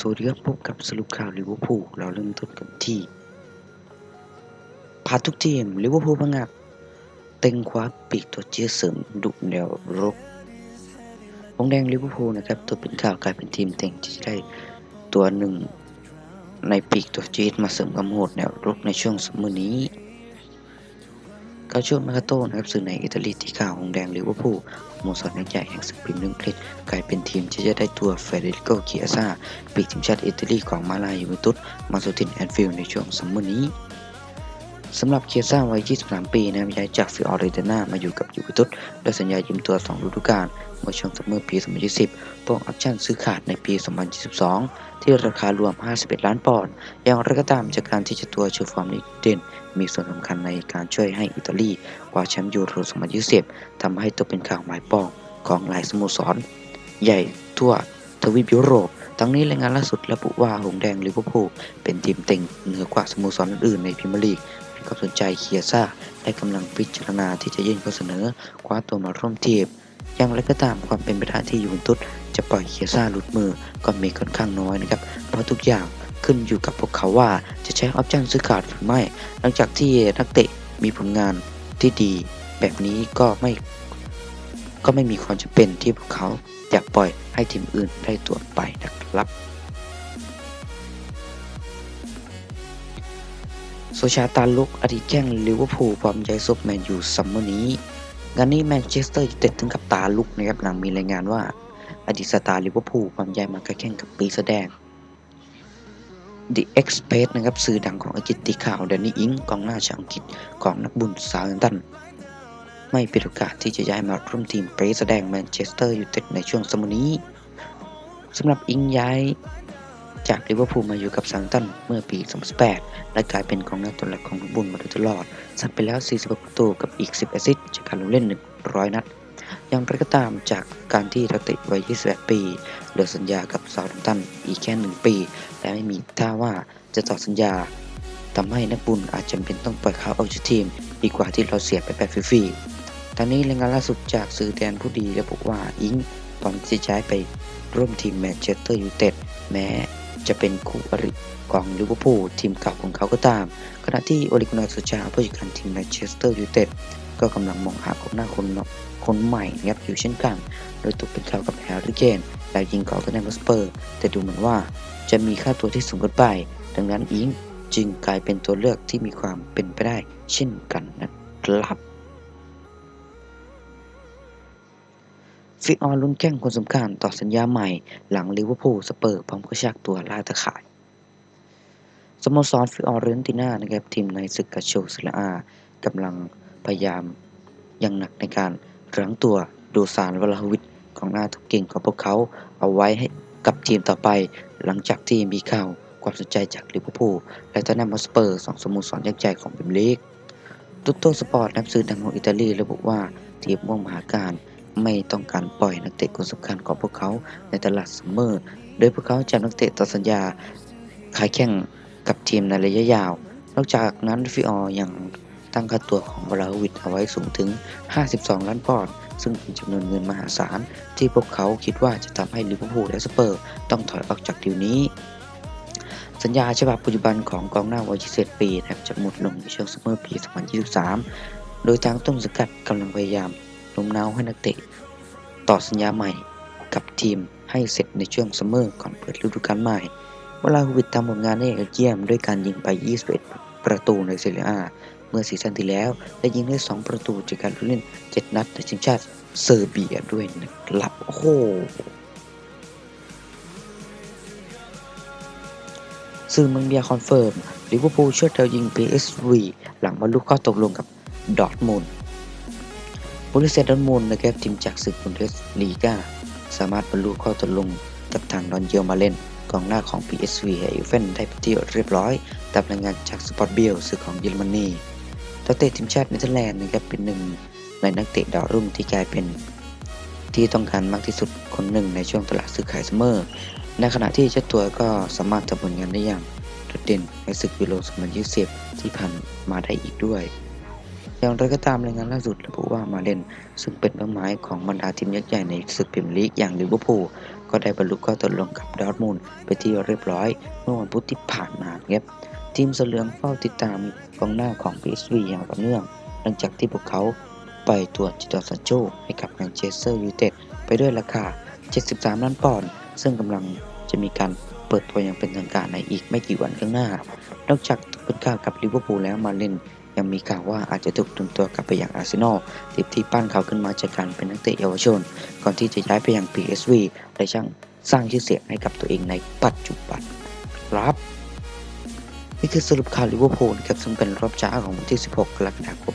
สวัสดีครับพบกับสรุปข่าวลิเวอร์พูลเราเริ่มต้นกันที่พาทุกทีมลิเวอร์พูลพังงักเต็งคว้าปีกตัวเจี๊ยเสริมดุแนวรบวงแดงลิเวอร์พูลนะครับตัวเป็นข่าวกลายเป็นทีมเต็งที่จะได้ตัวหนึ่งในปีกตัวเจี๊ยมาเสริมกำโหดแนวรบในช่วงสมอนี้ ก็ช่วงมาคาโต้นะครับสื่อในอิตาลีที่ข่าวหงแดงลิเวอร์พูลสโมสรนักใหญ่แห่งสกพิมพ์อังกฤษกลายเป็นทีมที่จะได้ตัวเฟเดริโกเคียซาปีกทีมชาติอิตาลีของมาลายูเวนตุสมาสุตินแอนฟิลด์ในช่วงซัมเมอร์นี้ สำหรับเคียซ่าวัย 23 ปีนะย้ายจากฟิออเรเดนามาอยู่กับยูเวนตุสด้วยสัญญายืมตัว 2 ฤดูกาลเมื่อช่วงซัมเมอร์ปี 2020ป้องออปชั่นซื้อขาดในปี 2022 ที่ราคารวม 51 ล้านปอนด์อย่างไรก็ตามจากการที่จะตัวชูฟอร์มนี้เด่น มีส่วนสำคัญในการช่วยให้อิตาลีคว้าแชมป์ยูโร 2020 ทำให้ตัวเป็นข่าวหมายปองของหลายสโมสร ใหญ่ทั่วทวีปยุโรปทั้งนี้รายงานล่าสุดระบุว่าหงแดงลิเวอร์พูลเป็นทีมเต็งเหนือกว่าสโมสรอื่นในพรีเมียร์ลีก ให้ความสนใจเคียซ่าและกำลังพิจารณาที่จะยื่นข้อเสนอคว้าตัวมาร่วมทีมอย่างไรก็ตามความเป็นไปได้ที่ยูเวนตุสจะปล่อยเคียซ่าหลุดมือก็มีค่อนข้างน้อยนะครับ เพราะทุกอย่างขึ้นอยู่กับพวกเขาว่าจะใช้ออปชั่นซื้อขาดหรือไม่ หลังจากที่นักเตะมีผลงานที่ดี แบบนี้ก็ไม่ก็ไม่มีความจำเป็นที่พวกเขาอยากปล่อยให้ทีมอื่นได้ตัวไปนะครับ โซชาตาลุกอดีตแข้งลิเวอร์พูลพร้อมใจซบแมนยูซัมเมอร์นี้งานนี้แมนเชสเตอร์ยูไนเต็ดถึงกับตาลุกนะครับหลังมีรายงานว่า อดีตสตาร์ลิเวอร์พูลความย้ายมาแข่งกับปีแสดง The Express นะครับสื่อดังของอังกฤษตีข่าวแดนนี่อิงกองหน้าชาวอังกฤษของนักบุญซาว์ตัน ไม่เป็นโอกาสที่จะย้ายมาร่วมทีมเปแสดงแมนเชสเตอร์ยูไนเต็ดในช่วงสมอนี้สำหรับอิงย้าย จากลิเวอร์พูลมาอยู่กับซาว์ตันเมื่อปี 2018 และกลายเป็นกองหน้าตัวหลักของนักบุญมาโดยตลอดซัดไปแล้ว40ประตูกับอีก 10 แอสซิสต์จากการลงเล่น 100 นัด อย่างไรก็ตามจากการที่นักเตะวัย 28 ปีเหลือสัญญากับซาว์ตันอีกแค่ 1 ปี และไม่มีท่าว่าจะต่อสัญญาทำให้นักบุญอาจจำเป็นต้องปล่อยเขาออกจากทีม ดีกว่าที่เราเสียไปแบบฟรีๆตอนนี้รายงานล่าสุดจากสื่อแดนผู้ดีระบุว่าอิงพร้อมที่จะย้ายไปร่วมทีมแมนเชสเตอร์ยูไนเต็ดแม้ จะเป็นคู่อริของลิเวอร์พูลทีมเก่าของเขาก็ตาม ขณะที่โอลิกุนาโซชาผู้จัดการทีมแมนเชสเตอร์ยูไนเต็ดก็กำลังมองหากองหน้าคนคนใหม่ครับอยู่เช่นกัน โดยตกเป็นข่าวกับแฮร์รี่เกนแล้วยิงก่อตัวแนมสเปอร์ แต่ดูเหมือนว่าจะมีค่าตัวที่สูงเกินไป ดังนั้นอิงจึงกลายเป็นตัวเลือกที่มีความเป็นไปได้เช่นกันนะครับ ฟิออนลุ้นแข่งคนสำคัญต่อสัญญาใหม่หลังลิเวอร์พูลสเปอร์พร้อมกระชากตัวล่าตะข่ายสโมสรฟิออเรนติน่านะครับทีมในศึกกาโชซิลาอากำลังพยายามอย่างหนักในการรั้งตัวดูซานวลาฮวิทของหน้าทุกเก่งของพวกเขาเอาไว้ให้กับทีมต่อไป หลังจากที่มีข่าวความสนใจจากลิเวอร์พูลและตอนนั้นมสเปอร์สองสโมสรยักษ์ใหญ่ของพรีเมียร์ลีกตุตโตสปอร์ตนักสื่อดังของอิตาลีระบุว่าทีมม่วงมหาการ ไม่ต้องการปล่อยนักเตะคนสำคัญของพวกเขาในตลาดซัมเมอร์ โดยพวกเขาจะนักเตะต่อสัญญาขายแข่งกับทีมในระยะยาว นอกจากนั้นฟิออยังตั้งค่าตัวของบราวิดเอาไว้สูงถึง 52 ล้านปอนด์ ซึ่งเป็นจำนวนเงินมหาศาล ที่พวกเขาคิดว่าจะทำให้ลิเวอร์พูลและสเปอร์ต้องถอยออกจากดีลนี้ สัญญาฉบับปัจจุบันของกองหน้าวัย21ปีนะครับจะหมดลงในช่วงซัมเมอร์ปี 2023 โดยทางต้นสังกัดกำลังพยายาม น้มน้าวให้นักเตะ ต่อสัญญาใหม่กับทีมให้เสร็จในช่วงซัมเมอร์ก่อนเปิดฤดูกาลใหม่เวลาฮูวิตทำผลงานได้ยอดเยี่ยมด้วยการยิงไป 21 ประตูในเซเรียอาเมื่อซีซั่นที่แล้ว และยิงได้ 2 ประตูจากการเล่น 7 นัดในทีมชาติเซอร์เบียด้วยนะครับโอ้โหซึ่งเมืองเบียคอนเฟิร์มลิเวอร์พูลช่วยเดายิง PSV หลังบรรลุข้อตกลงกับดอร์ทมุนด์ บริษัทดอร์ทมุนด์นะครับทีมจากศึกบุนเดสลีกาสามารถบรรลุข้อตกลงกับทางดอนเยลมาเล่นกองหน้าของ PSV ให้อีเฟนได้ไปที่เรียบร้อยตามรายงานจากสปอร์ตเบลสื่อของเยอรมนีนักเตะทีมชาติเนเธอร์แลนด์นะครับเป็นหนึ่งในนักเตะดาวรุ่งที่กลายเป็น ที่ต้องการมากที่สุดคนหนึ่งในช่วงตลาดซื้อขายซัมเมอร์ ในขณะที่เจ้าตัวก็สามารถทำผลงานได้อย่างโดดเด่นในศึกยูโร2020 ที่ผ่านมาได้อีกด้วย อย่างไรก็ตามรายงานล่าสุดระบุว่ามาเลนซึ่งเป็นเป้าหมายของบรรดาทีมยักษ์ใหญ่ในศึกพรีเมียร์ลีกอย่างลิเวอร์พูลก็ได้บรรลุข้อตกลงกับดอร์ทมุนไปที่เรียบร้อย เมื่อวันพุธที่ผ่านมาครับทีมเสเหลืองเฝ้าติดตามกองหน้าของ PSV อย่างต่อเนื่อง หลังจากที่พวกเขาไปตัวจิตอสันโจให้กับแมนเชสเตอร์ยูไนเต็ดไปด้วยราคา 73 ล้านปอนด์ซึ่งกำลังจะมีการเปิดตัวอย่างเป็นทางการในอีกไม่กี่วันข้างหน้า นอกจากตกเป็นข่าวกับลิเวอร์พูลแล้วมาเล่น ยังมีข่าวว่าอาจจะถูกดึงตัวกลับไปอย่างอาร์เซนอลทีมที่ปั้นเขาขึ้นมาจากการเป็นนักเตะเยาวชน ก่อนที่จะย้ายไปยัง PSV และช่างสร้างชื่อเสียงให้กับตัวเองในปัจจุบันครับนี่คือสรุปข่าวลิเวอร์พูลกับซึ่งเป็นรอบจ้าของวันที่ 16 กรกฎาคม